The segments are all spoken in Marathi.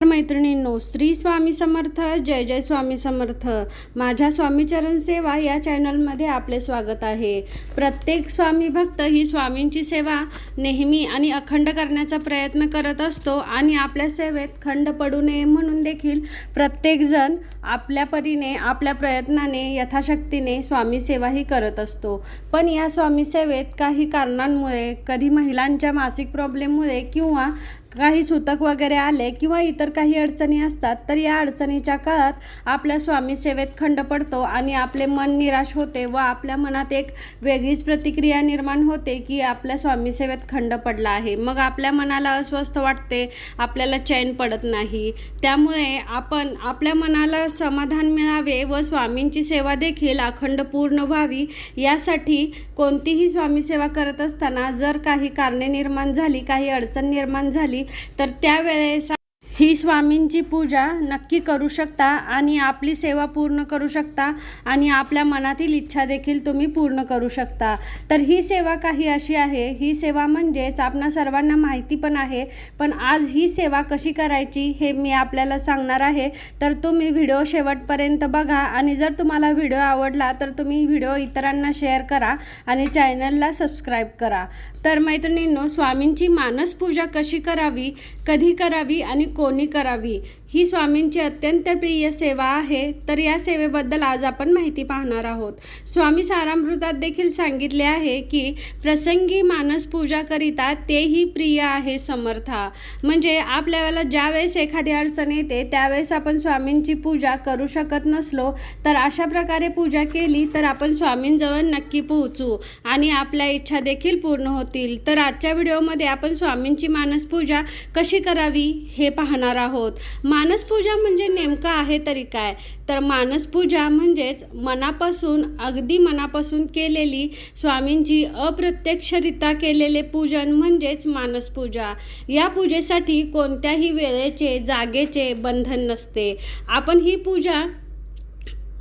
मैत्रिणींनो श्री स्वामी समर्थ जय जय स्वामी समर्थ. माझ्या स्वामीचरण सेवा या चॅनलमध्ये आपले स्वागत आहे. प्रत्येक स्वामी भक्त ही स्वामींची सेवा नेहमी आणि अखंड करण्याचा प्रयत्न करत असतो आणि आपल्या सेवेत खंड पडू नये म्हणून देखील प्रत्येकजण आपल्या परीने आपल्या प्रयत्नाने यथाशक्तीने स्वामी सेवाही करत असतो. पण या स्वामी सेवेत काही कारणांमुळे कधी महिलांच्या मासिक प्रॉब्लेममुळे किंवा काही सुतक वगैरे आले किंवा इतर काही अडचणी असतात तर या अडचणीच्या काळात आपल्या स्वामी सेवेत खंड पडतो आणि आपले मन निराश होते व आपल्या मनात एक वेगळीच प्रतिक्रिया निर्माण होते की आपल्या स्वामी सेवेत खंड पडला आहे. मग आपल्या मनाला अस्वस्थ वाटते आपल्याला चैन पडत नाही. त्यामुळे आपण आपल्या मनाला समाधान मिळावे व स्वामींची सेवा देखील अखंड पूर्ण व्हावी यासाठी कोणतीही स्वामी सेवा करत असताना जर काही कारणे निर्माण झाली काही अडचण निर्माण झाली तर त्यावेळेस ही स्वामींची पूजा नक्की करू शकता आणि आपली सेवा पूर्ण करू शकता आणि आपल्या मनातील इच्छा देखील तुम्ही पूर्ण करू शकता. तर ही सेवा काही अशी आहे ही सेवा म्हणजेच आपणा सर्वांना माहिती पण आहे पण आज ही सेवा कशी करायची हे मी आपल्याला सांगणार आहे. तर तुम्ही व्हिडिओ शेवटपर्यंत बघा आणि जर तुम्हाला व्हिडिओ आवडला तर तुम्ही व्हिडिओ इतरांना शेअर करा आणि चॅनलला सबस्क्राईब करा. तर मैत्रिणींनो स्वामींची मानस पूजा कशी करावी कधी करावी आणि को कोणी करावी ही स्वामींची अत्यंत प्रिय सेवा आहे. तर या सेवेबद्दल आज आपण माहिती पाहणार आहोत. स्वामी सारामृतात देखील सांगितले आहे की प्रसंगी मानस पूजा करिता तेही प्रिय आहे समर्था. म्हणजे आपल्याला ज्यावेळेस एखादी अडचण येते त्यावेळेस आपण स्वामींची पूजा करू शकत नसलो तर अशा प्रकारे पूजा केली तर आपण स्वामींजवळ नक्की पोहोचू आणि आपल्या इच्छा देखील पूर्ण होतील. तर आजच्या व्हिडिओमध्ये आपण स्वामींची मानस पूजा कशी करावी हे पाहणार आहोत. मानसपूजा म्हणजे नेमकं आहे तरी काय? तर मानसपूजा म्हणजेच मनापासून अगदी मनापासून केलेली स्वामींची अप्रत्यक्षरित्या केलेले पूजन म्हणजेच मानसपूजा. या पूजेसाठी कोणत्याही वेळेचे जागेचे बंधन नसते. आपण ही पूजा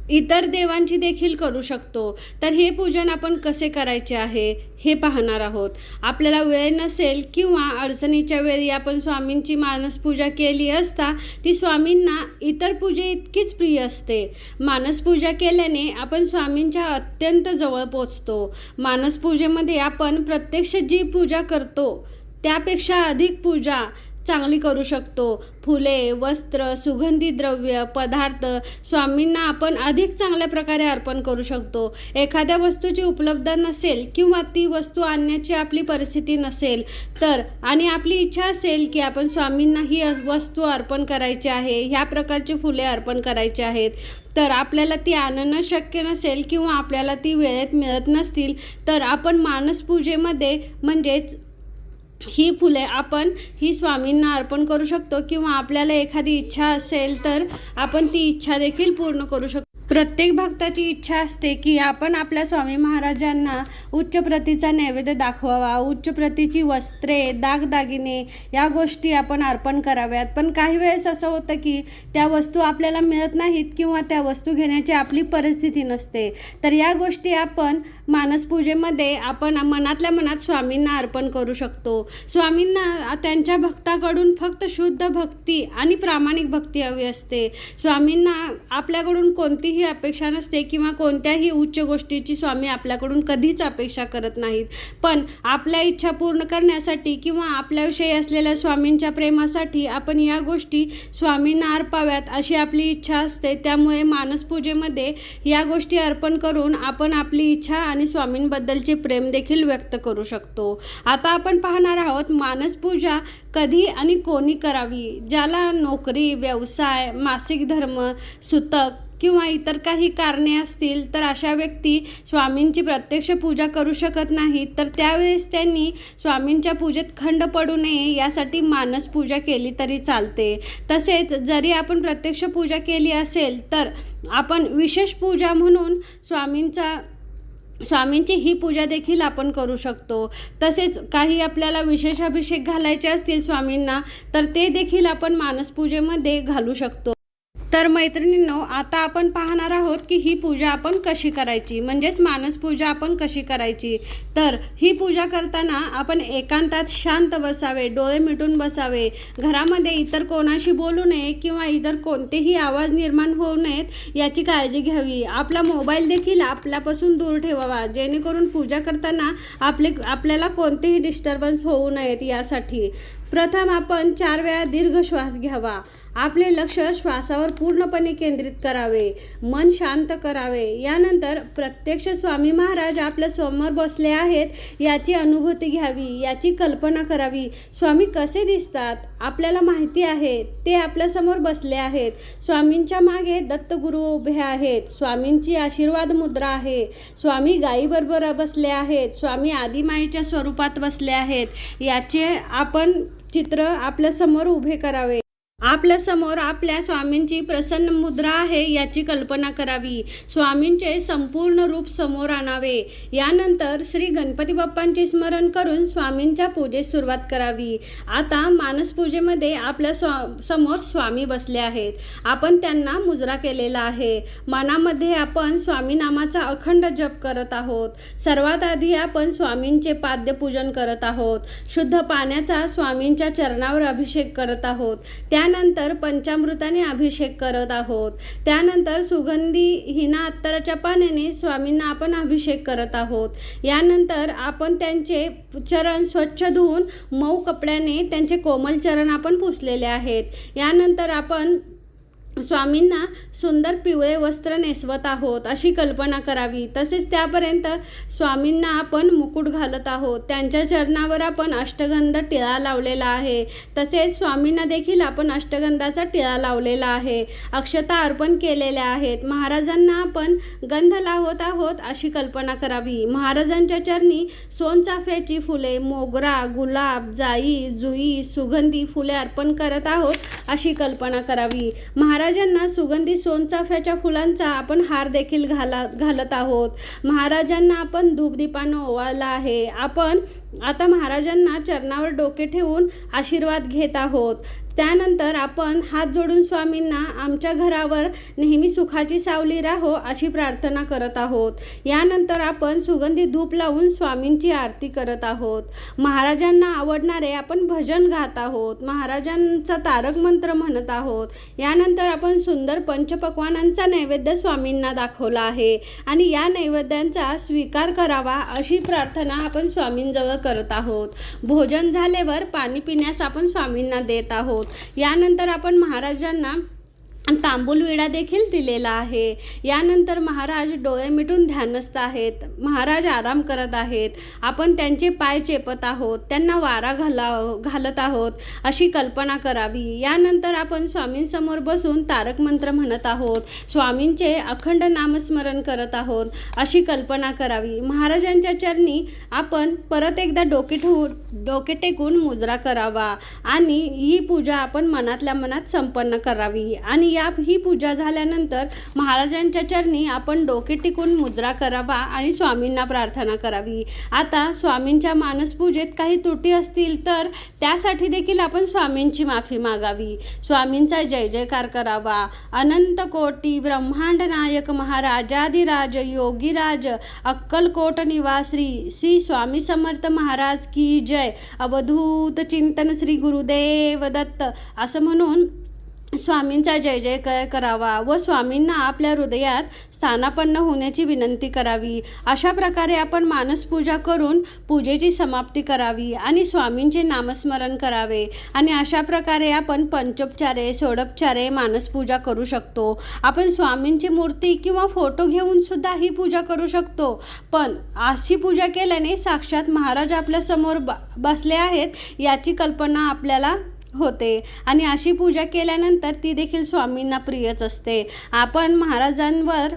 इतर देवांची देखील करू शकतो. तर हे पूजन आपण कसे करायचे आहे हे पाहणार आहोत. आपल्याला वेळ नसेल किंवा अडचणीच्या वेळी आपण स्वामींची मानसपूजा केली असता ती स्वामींना इतर पूजे इतकीच प्रिय असते. मानसपूजा केल्याने आपण स्वामींच्या अत्यंत जवळ पोचतो. मानसपूजेमध्ये आपण प्रत्यक्ष जी पूजा करतो त्यापेक्षा अधिक पूजा चांगली करू शकतो. फुले वस्त्र सुगंधी द्रव्य पदार्थ स्वामींना आपण अधिक चांगल्या प्रकारे अर्पण करू शकतो. एखाद्या वस्तूची उपलब्ध नसेल किंवा ती वस्तू आणण्याची आपली परिस्थिती नसेल तर आणि आपली इच्छा असेल की आपण स्वामींना ही वस्तू अर्पण करायची आहे ह्या प्रकारची फुले अर्पण करायची आहेत तर आपल्याला ती आणणं शक्य नसेल किंवा आपल्याला ती वेळेत मिळत नसतील तर आपण मानसपूजेमध्ये म्हणजेच ही फुले आपण ही स्वामींना अर्पण करू शकतो किंवा आपल्याला एखादी इच्छा असेल तर आपण ती इच्छा देखील पूर्ण करू शकतो. प्रत्येक भक्ताची इच्छा असते की आपण आपल्या स्वामी महाराजांना उच्च प्रतीचा नैवेद्य दाखवावा उच्च प्रतीची वस्त्रे दागदागिने या गोष्टी आपण अर्पण कराव्यात. पण काही वेळेस असं होतं की त्या वस्तू आपल्याला मिळत नाहीत किंवा त्या वस्तू घेण्याची आपली परिस्थिती नसते. तर या गोष्टी आपण मानसपूजेमध्ये आपण मनातल्या मनात स्वामींना अर्पण करू शकतो. स्वामींना त्यांच्या भक्ताकडून फक्त शुद्ध भक्ती आणि प्रामाणिक भक्ती हवी असते. स्वामींना आपल्याकडून कोणतीही ही अपेक्षा नसते किंवा कोणत्याही उच्च गोष्टीची स्वामी आपल्याकडून कधीच अपेक्षा करत नाहीत. पण आपल्या इच्छा पूर्ण करण्यासाठी किंवा आपल्याविषयी असलेल्या स्वामींच्या प्रेमासाठी आपण या गोष्टी स्वामींना अर्पाव्यात अशी आपली इच्छा असते. त्यामुळे मानसपूजेमध्ये या गोष्टी अर्पण करून आपण आपली इच्छा आणि स्वामींबद्दलचे प्रेम देखील व्यक्त करू शकतो. आता आपण पाहणार आहोत मानसपूजा कधी आणि कोणी करावी? ज्याला नोकरी व्यवसाय मासिक धर्म सुतक किंवा इतर काही कारणे असतील तर अशा व्यक्ती स्वामींची प्रत्यक्ष पूजा करू शकत नाहीत तर त्यावेळेस त्यांनी स्वामींच्या पूजेत खंड पडू नये यासाठी मानस पूजा केली तरी चालते. तसेच जरी आपण प्रत्यक्ष पूजा केली असेल तर आपण विशेष पूजा म्हणून स्वामींचा स्वामींची ही पूजा देखील आपण करू शकतो. तसेच काही आपल्याला विशेष अभिषेक घालायचे असतील स्वामींना तर ते देखील आपण मानसपूजेमध्ये घालू शकतो. तर मैत्रिणींनो आता आपण पाहणार आहोत की ही पूजा आपण कशी करायची? म्हणजेच मानस पूजा आपण कशी करायची? तर ही पूजा करताना आपण एकांतात शांत बसावे डोळे मिटून बसावे. घरामध्ये इतर कोणाशी बोलू नये किंवा इतर कोणतेही आवाज निर्माण होऊ नयेत याची काळजी घ्यावी. आपला मोबाईल देखील आपल्यापासून दूर ठेवावा जेणेकरून पूजा करताना आपले आपल्याला कोणतेही डिस्टर्बन्स होऊ नयेत यासाठी. प्रथम आपण चार वेळा दीर्घ श्वास घ्यावा. आपले लक्ष श्वासावर पूर्णपणे केंद्रित करावे मन शांत करावे. यानंतर प्रत्यक्ष स्वामी महाराज आपल्यासमोर बसले आहेत याची अनुभूती घ्यावी याची कल्पना करावी. स्वामी कसे दिसतात? आपल्याला माहिती आहे ते आपल्यासमोर बसले आहेत. स्वामींच्या मागे दत्तगुरू उभे आहेत. स्वामींची आशीर्वाद मुद्रा आहे. स्वामी गायीबरोबर बसले आहेत. स्वामी आदिमाईच्या स्वरूपात बसले आहेत. याचे आपण चित्र आपल्यासमोर उभे करावे. आपल्यासमोर आपल्या स्वामींची प्रसन्न मुद्रा आहे याची कल्पना करावी. स्वामींचे संपूर्ण रूप समोर आणावे. यानंतर श्री गणपती बाप्पांचे स्मरण करून स्वामींच्या पूजेस सुरुवात करावी. आता मानसपूजेमध्ये आपल्या स्वा समोर स्वामी बसले आहेत. आपण त्यांना मुजरा केलेला आहे. मनामध्ये आपण स्वामी नामाचा अखंड जप करत आहोत. सर्वात आधी आपण स्वामींचे पाद्यपूजन करत आहोत. शुद्ध पाण्याचा स्वामींच्या चरणावर अभिषेक करत आहोत. त्या त्यानंतर पंचामृताने अभिषेक करत आहोत. त्यानंतर सुगंधी हिना अत्तराच्या पाण्याने स्वामींना आपण अभिषेक करत आहोत. यानंतर आपण त्यांचे चरण स्वच्छ धुवून मऊ कपड्याने त्यांचे कोमल चरण आपण पुसलेले आहेत. यानंतर आपण स्वामींना सुंदर पिवळे वस्त्र नेसवत आहोत अशी कल्पना करावी. तसेच त्यापर्यंत स्वामींना आपण मुकुट घालत आहोत. त्यांच्या चरणावर आपण अष्टगंध टिळा लावलेला आहे. तसेच स्वामींना देखील आपण अष्टगंधाचा टिळा लावलेला आहे. अक्षता अर्पण केलेल्या आहेत. महाराजांना आपण गंध लावत आहोत अशी कल्पना करावी. महाराजांच्या चरणी सोनचाफ्याची फुले मोगरा गुलाब जाई जुई सुगंधी फुले अर्पण करत आहोत अशी कल्पना करावी. महाराज महाराजांना सुगंधी सोनचाफ्याच्या फुलांचा आपण हार देखील घाला घालत आहोत. महाराजांना आपण धूपदीपानं ओवाळला आहे. आपण आता महाराजांना चरणावर डोके ठेवून आशीर्वाद घेत आहोत. त्यानंतर आपण हात जोडून स्वामींना आमच्या घरावर नेहमी सुखाची सावली राहो अशी प्रार्थना करत आहोत. यानंतर आपण सुगंधी धूप लावून स्वामींची आरती करत आहोत. महाराजांना आवडणारे आपण भजन गात आहोत. महाराजांचा तारक मंत्र म्हणत आहोत. यानंतर आपण सुंदर पंचपक्वानांचा नैवेद्य स्वामींना दाखवला आहे आणि या नैवेद्यांचा स्वीकार करावा अशी प्रार्थना आपण स्वामींजवळ करत आहोत. भोजन झाल्यावर पाणी पिण्यास आपण स्वामींना देत आहोत. यानंतर आपण महाराजांना तांबूल विडा देखील दिलेला आहे. यानंतर महाराज डोळे मिटून ध्यानस्थ आहेत. महाराज आराम करत आहेत. आपण त्यांचे पाय चेपत आहोत. त्यांना वारा घाला घालत आहोत. अशी कल्पना करावी. यानंतर आपण स्वामींसमोर बसून तारक मंत्र म्हणत आहोत. स्वामींचे अखंड नामस्मरण करत आहोत. अशी कल्पना करावी. महाराजांच्या चरणी आपण परत एकदा डोके ठेवू डोके टेकून मुजरा करावा. आणि ही पूजा आपण मनातल्या मनात संपन्न करावी. आणि या ही पूजा झाल्यानंतर महाराजांच्या चरणी आपण डोके टिकून मुजरा करावा आणि स्वामींना प्रार्थना करावी. आता स्वामींच्या मानसपूजेत काही त्रुटी असतील तर त्यासाठी देखील आपण स्वामींची माफी मागावी. स्वामींचा जय जयकार करावा. अनंत कोटी ब्रह्मांड नायक महाराजाधिराज योगीराज अक्कलकोट निवासी श्री स्वामी समर्थ महाराज की जय. अवधूत चिंतन श्री गुरुदेव दत्त. असं म्हणून स्वामींचा जय जयकार करावा व स्वामींना आपल्या हृदयात स्थानापन्न होण्याची विनंती करावी. अशा प्रकारे आपण मानसपूजा करून पूजेची समाप्ती करावी आणि स्वामींचे नामस्मरण करावे. आणि अशा प्रकारे आपण पंचोपचारे षोडोपचारे मानसपूजा करू शकतो. आपण स्वामींची मूर्ती किंवा फोटो घेऊन सुद्धा ही पूजा करू शकतो. पण अशी पूजा केल्याने साक्षात महाराज आपल्यासमोर ब बसले आहेत याची कल्पना आपल्याला होते. आणि अशी पूजा केल्यानंतर ती देखील स्वामींना प्रियच असते. आपण महाराजांवर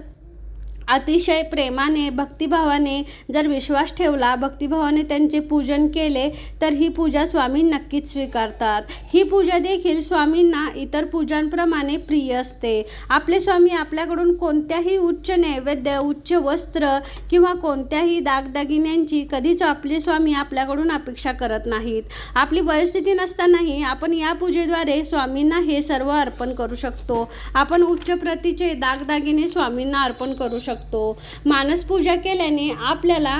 अतिशय प्रेमाने भक्तिभावाने जर विश्वास ठेवला भक्तिभावाने त्यांचे पूजन केले तर ही पूजा स्वामी नक्कीच स्वीकारतात. ही पूजा देखील स्वामींना इतर पूजांप्रमाणे प्रिय असते. आपले स्वामी आपल्याकडून कोणत्याही उच्च नैवेद्य उच्च वस्त्र किंवा कोणत्याही दागदागिन्यांची कधीच आपले स्वामी आपल्याकडून अपेक्षा करत नाहीत. आपली परिस्थिती नसतानाही आपण या पूजेद्वारे स्वामींना हे सर्व अर्पण करू शकतो. आपण उच्च प्रतीचे दागदागिने स्वामींना अर्पण करू शकतो. शकतो. मानसपूजा केल्याने आपल्याला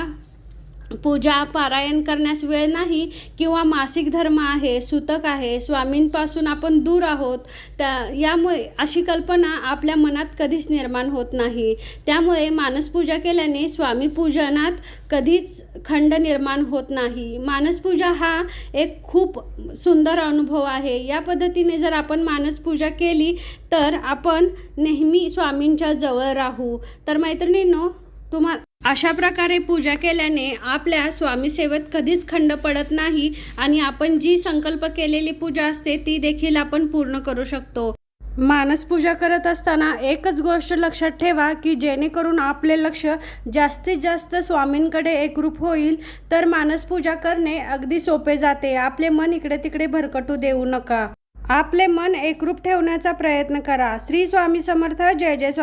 पूजा पारायण करण्यास वेळ नाही किंवा मासिक धर्म आहे सुतक आहे स्वामींपासून आपण दूर आहोत त्या यामुळे अशी कल्पना आपल्या मनात कधीच निर्माण होत नाही. त्यामुळे मानसपूजा केल्याने स्वामी पूजनात कधीच खंड निर्माण होत नाही. मानसपूजा हा एक खूप सुंदर अनुभव आहे. या पद्धतीने जर आपण मानसपूजा केली तर आपण नेहमी स्वामींच्या जवळ राहू. तर मैत्रिणींनो तुम्हा अशा प्रकारे पूजा केल्याने आपल्या स्वामीसेवेत कधीच खंड पडत नाही आणि आपण जी संकल्प केलेली पूजा असते ती देखील आपण पूर्ण करू शकतो. मानस पूजा करत असताना एकच गोष्ट लक्षात ठेवा की जेणेकरून आपले लक्ष जास्तीत जास्त स्वामींकडे एकरूप होईल तर मानस पूजा करणे अगदी सोपे जाते. आपले मन इकडे तिकडे भरकटू देऊ नका. आपले मन एकरूप ठेवण्याचा प्रयत्न करा. श्री स्वामी समर्थ. जय जय स्वामी